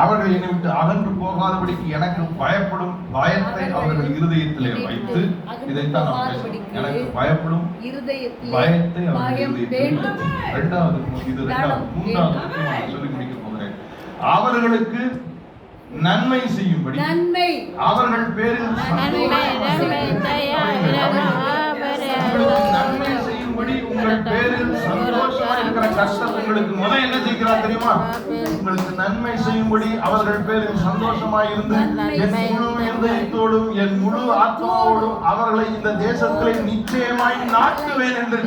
அவர்கள் என்னை விட்டு அகன்று போகாதபடிக்கு எனக்கு பயப்படும் பயத்தை அவர்கள் இருதயத்திலே வைத்து இதைத்தான் நாம் எனக்கு பயப்படும் பயத்தை அவர்கள் இருதயத்தில். இரண்டாவது இது இரண்டாவது மூன்றாவது சொல்லி முடிக்க போகிறேன். அவர்களுக்கு நன்மை செய்யும்படி நன்மை. அவர்கள் பேரில் நன்மை, செய்யும்படி உங்கள் பேரில் சந்தோஷமா இருக்கிற கஷ்டம் உங்களுக்கு முத என்ன செய்கிறார் தெரியுமா? உங்களுக்கு நன்மை செய்யும்படி அவர்கள் பேரில் சந்தோஷமா இருந்து என் முழு இருதயத்தோடும் என் முழு ஆத்மாவோடும் அவர்களை இந்த தேசத்திலே நிச்சயமாய் நாட்டுவேன் என்று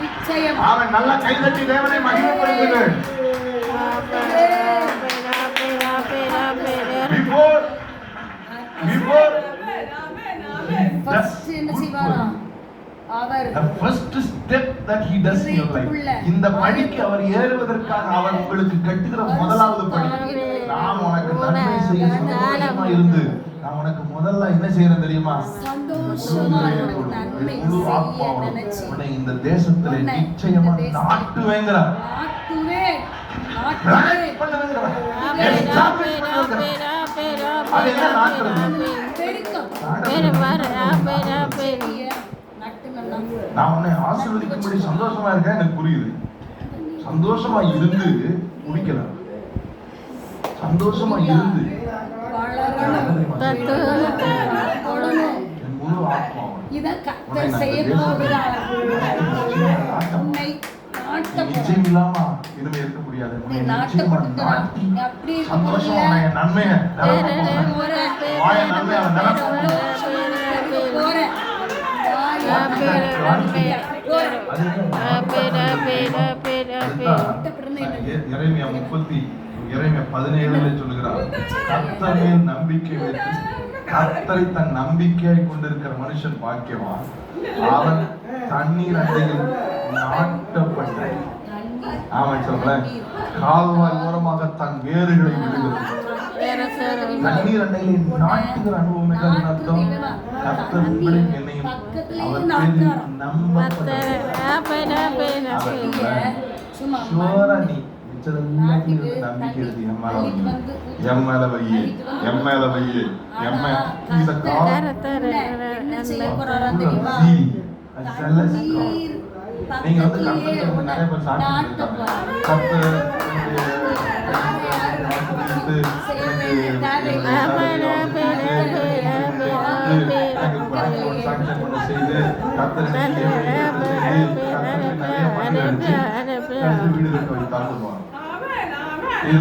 நிச்சயம் அவன் நல்ல கைதட்டி தேவனை மகிமைப்படுத்துங்கள் before ஃபர்ஸ்ட் என்ன செய்வாராம்? இந்த படிக்கு அவர் ஏறுவதற்காக அவர் உங்களுக்கு கட்டுகிற முதலாவது படி. நான் உனக்கு நன்மை செய்ய சந்தோஷமா இருந்து நான் உனக்கு முதல்ல என்ன செய்யறேன் தெரியுமா? சந்தோஷமா உனக்கு நன்மை முழு ஆத்மாவோட உன்னை இந்த தேசத்திலே நிச்சயமா நாட்டுவேங்கிறார். அது என்ன நாட்டுறது? நான் உன்னை ஆசீர்வதிக்கும்படி சந்தோஷமா இருக்கேன் எனக்கு புரியுது. சந்தோஷமா இருந்து முடிக்கல. சந்தோஷமா இருந்து. முழு உன்னை நிச்சயம் இல்லாம இனிமே இருக்க முடியாது. சந்தோஷமா நன்மையை நன்மையை அவன். போறேன் இறைமையா முப்பத்தி இறைமையா பதினேழுல சொல்லுகிறார் கர்த்தர் நம்பிக்கை வைத்து கர்த்தரை தன் நம்பிக்கையாய் கொண்டிருக்கிற மனுஷன் பாக்கியவான் அவன் தண்ணீர் அண்டையில் நாட்டப்பட்ட அவன் சொல்றேன் கால்வாய் ஓரமாக தன் வேறுகளை விடுகிறது தண்ணீர் அண்டையில் நாட்டுகிற அனுபவம் என்ன அர்த்தம் கர்த்தர் உங்களையும் நீங்க வந்து நிறைய பேர் சாட்சி கத்தனை கர்த்தர் எனக்கு